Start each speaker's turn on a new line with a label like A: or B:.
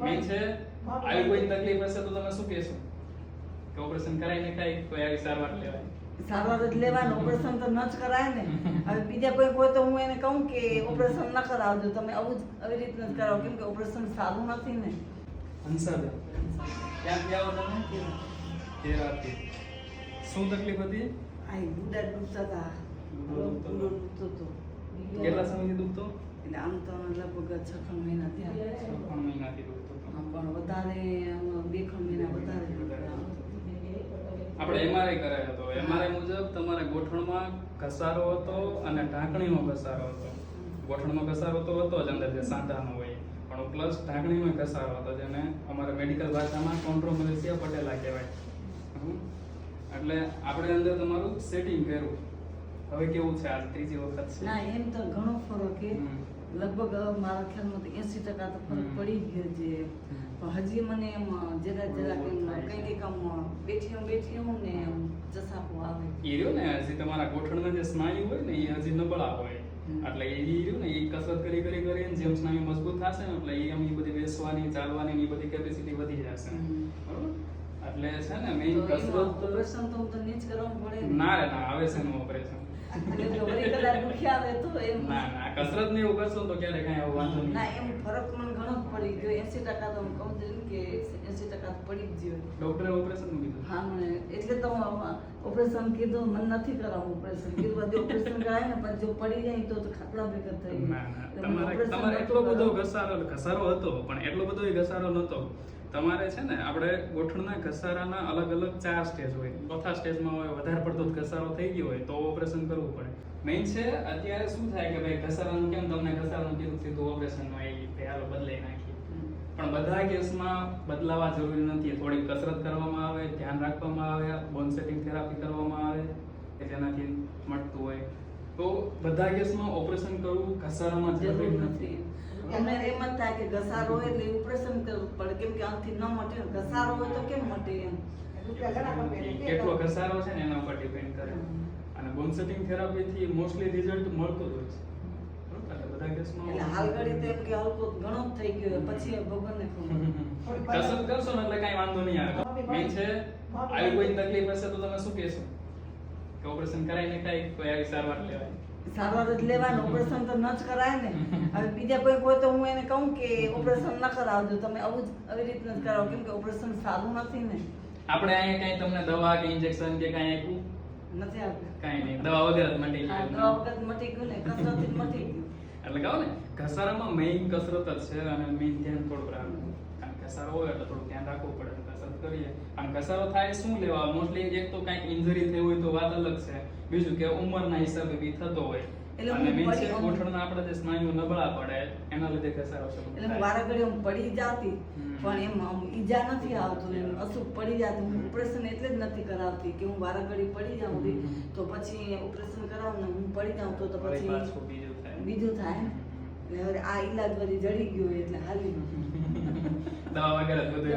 A: Main છે આવી કોઈ તકલીફ હશે તો તમે શું કહેશો? કે ઓપરેશન કરાવીને કાંઈ કોઈ આવી સારવાર લેવાય.
B: સારવાર જ લેવાનું ઓપરેશન તો ન જ કરાય ને. હવે બીજા કોઈ કોઈ તો હું એને કહું કે ઓપરેશન ન કરાવજો. તમે આવું જ આવી રીતના જ કરાવો કેમ કે ઓપરેશન સારું નથી ને.
A: હંસાબેન ક્યાંથી આવો તમે? કેરાથી. શું તકલીફ હતી?
B: આ ગુડા દુખતા હતા
A: ગુડો દુખતો હતો. કેટલા સમયથી દુખતો
B: એટલે આમ તો લગભગ છ ખણ મહિના થયા
A: છ ત્રણ મહિનાથી દુખતો
B: હા, પણ વધારે આમ બે ખણ મહિના વધારે
A: આપણે એમઆરઆઈ કરાયો હતો એમઆરઆઈ મુજબ તમારે ગોઠણમાં ઘસારો હતો અને ઢાંકણીનો ઘસારો હતો ગોઠણમાં ઘસારો તો હતો જ અંદર જે સાંધાનો હોય પણ પ્લસ ઢાંકણીમાં ઘસારો હતો જેને અમારા મેડિકલ ભાષામાં કોન્ટ્રોમલેસિયા પટેલા કહેવાય. એટલે આપણે અંદર તમારું સેટિંગ કર્યું. હવે કેવું છે આ ત્રીજી વખત છે?
B: ના એમ તો ઘણો ફરક છે. લગભગ મારા ખ્યાલમાં તો એસી ટકા તો ફરક પડી ગયો છે. પણ હજી મને એમ જરા જરા કઈ કંઈક આમ બેઠી હું બેઠી હું ને એમ જસાપો આવે.
A: એ રહ્યો ને હજી તમારા ગોઠણના જે સ્નાયુ હોય ને એ હજી નબળા હોય. એટલે એ રહ્યું ને એ કસરત કરી કરી કરીને જેમ સ્નાયુ મજબૂત થશે ને એટલે એ એમ એ બધી બેસવાની ચાલવાની એ બધી કેપેસિટી વધી જશે. બરોબર? એટલે છે ને મેઇન
B: તો
A: કસરત
B: ઓપરેશન તો તો નહીં જ કરવાનું પડે ના.
A: રે ના આવે છે નું ઓપરેશન ના ના કસરત ને એવું કરશો તો ક્યારે કઈ આવું વાંધો
B: ના એમ ફરક મને ઘણો પડી ગયો. એસી ટકા તો હું કહું છું કે એસી ટકા તો પડી જ ગયો.
A: ડોક્ટરે ઓપરેશન કીધું?
B: હા મને એટલે તો ઓપરેશન કીધું મને નથી કરાવવું ઓપરેશન કીધું બધું ઓપરેશન કરાય ને પણ જો પડી જાય તો તો ખાટલા ભેગા થઈ
A: તમારે તમારે એટલો બધો ઘસારો ઘસારો હતો પણ એટલો બધો ઘસારો નહોતો. તમારે છે ને આપણે ગોઠણના ઘસારાના અલગ અલગ ચાર સ્ટેજ હોય. ચોથા સ્ટેજમાં હોય વધારે પડતો ઘસારો થઈ ગયો હોય તો ઓપરેશન કરવું પડે. મેઇન છે અત્યારે શું થાય કે ભાઈ ઘસારાનું કેમ તમને ઘસારાનું કીધું સીધું ઓપરેશનમાં આવી હાલો બદલાઈ નાખીએ. પણ બધા કેસમાં બદલાવા જરૂરી નથી. થોડીક કસરત કરવામાં આવે ધ્યાન રાખવામાં આવે બોન સેટિંગ થેરાપી કરવામાં આવે કે જેનાથી મટતું હોય. તો બધા કેસમાં ઓપરેશન કરવું ઘસારામાં
B: જરૂરી નથી. અમને એમ જ થાય કે ઘસારો હોય એટલે ઓપરેશન કરવું પડે કેમ કે આનાથી ન મટે ઘસારો હોય તો કેમ મટે એમ?
A: કેટલો ઘસારો છે ને એના ઉપર ડિપેન્ડ કરે. અને બોન સેટિંગ થેરાપી થી મોસ્ટલી રિઝલ્ટ મળતું જ હોય છે. બરોબર? બધા કેસમાં
B: એટલે હાલ ઘડી તો એમ કે હલકો ઘણો થઈ ગયો. પછી ભગવાનને ખબર
A: કસરત કરશો ને એટલે કાંઈ વાંધો નહીં આવે. છે આવી કોઈ તકલીફ હશે તો તમે શું કહેશો? કે ઓપરેશન કરાવીને કાંઈ કોઈ આવી સારવાર લેવાય.
B: સારવાર જ લેવાનું ઓપરેશન તો ન જ કરાય ને. હવે બીજા કોઈ હોય તો હું એને કહું કે ઓપરેશન ન કરાવજો. તમે આવું જ આવી રીતના જ કરાવો કેમ કે ઓપરેશન સારું નથી ને.
A: આપણે અહીંયા કઈ તમને દવા કે ઇન્જેક્શન કે કઈ આપ્યું?
B: નથી આપ્યું.
A: કઈ નહીં દવા વગર જ મટી ગયું
B: દવા વગર મટી ગયું ને કસરત મટી ગયું.
A: એટલે કહો ને ઘસારામાં મેઇન કસરત જ છે અને મેઇન ધ્યાન થોડું રાખવું. ઘસારો હોય એટલે થોડું ધ્યાન રાખવું પડે કસરત કરીએ. અને ઘસારો થાય શું લેવા? મોસ્ટલી એક તો કાંઈક ઇન્જરી થઈ હોય તો વાત અલગ છે. બીજું કે ઉંમરના હિસાબે બી થતો હોય. અને
B: હું
A: મેઇન ગોઠણના આપણા જે સ્નાયુ નબળા પડે એના લીધે ઘસારો શરૂ
B: એટલે હું
A: થાય
B: હું પડી જાતી
A: હમ.
B: પણ એમ ઈજા નથી આવતું એમ અસુખ પડી જાતું. હું ઓપરેશન એટલે જ નથી કરાવતી કે હું વારા પડી જાઉં તો પછી ઓપરેશન કરાવું ને હું પડી જાઉં તો પછી
A: બીજું થાય.
B: બીજું થાય એટલે હવે આ ઈલાજ બધી જડી ગયો એટલે હાલી
A: દવા વગર જ બધું